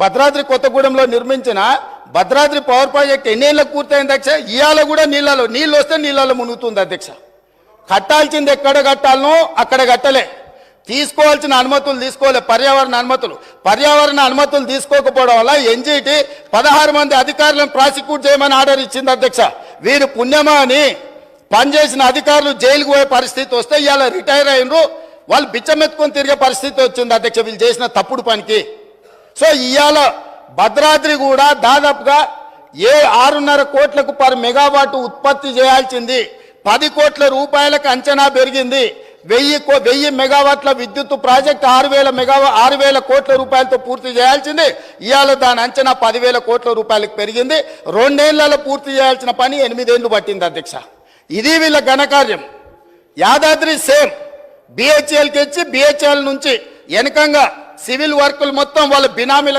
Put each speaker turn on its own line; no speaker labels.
భద్రాద్రి కొత్తగూడెంలో నిర్మించిన Bhadradri power project ఎన్నేళ్ళకు పూర్తయింది అధ్యక్ష? ఇవాళ కూడా నీళ్ళలో నీళ్ళు వస్తే నీళ్ళలో మునుగుతుంది అధ్యక్ష. కట్టాల్సింది ఎక్కడ కట్టాలనో అక్కడ కట్టలే. తీసుకోవాల్సిన అనుమతులు తీసుకోలే పర్యావరణ అనుమతులు. పర్యావరణ అనుమతులు తీసుకోకపోవడం వల్ల ఎన్జీటీ పదహారు మంది అధికారులను ప్రాసిక్యూట్ చేయమని ఆర్డర్ ఇచ్చింది అధ్యక్ష. వీరు పుణ్యమా అని పనిచేసిన అధికారులు జైలుకు పోయే పరిస్థితి వస్తే ఇవాళ రిటైర్ అయినరు. వాళ్ళు బిచ్చమెత్తుకొని తిరిగే పరిస్థితి వచ్చింది అధ్యక్ష వీళ్ళు చేసిన తప్పుడు పనికి. సో ఇవాళ భద్రాద్రి కూడా దాదాపుగా ఏ ఆరున్నర కోట్లకు పర్ మెగావాట్ ఉత్పత్తి చేయాల్సింది. పది కోట్ల రూపాయలకు అంచనా పెరిగింది. వెయ్యి కో వెయ్యి మెగావాట్ల విద్యుత్ ప్రాజెక్ట్ ఆరు వేల మెగావా ఆరు వేల కోట్ల రూపాయలతో పూర్తి చేయాల్సింది. ఇవాళ దాని అంచనా పదివేల కోట్ల రూపాయలకు పెరిగింది. రెండేళ్ళలో పూర్తి చేయాల్సిన పని ఎనిమిదేళ్ళు పట్టింది అధ్యక్ష. ఇది వీళ్ళ ఘనకార్యం. యాదాద్రి సేమ్. బిహెచ్ఎల్కి ఇచ్చి బిహెచ్ఎల్ నుంచి వెనకంగా సివిల్ వర్కులు మొత్తం వాళ్ళ బినామీల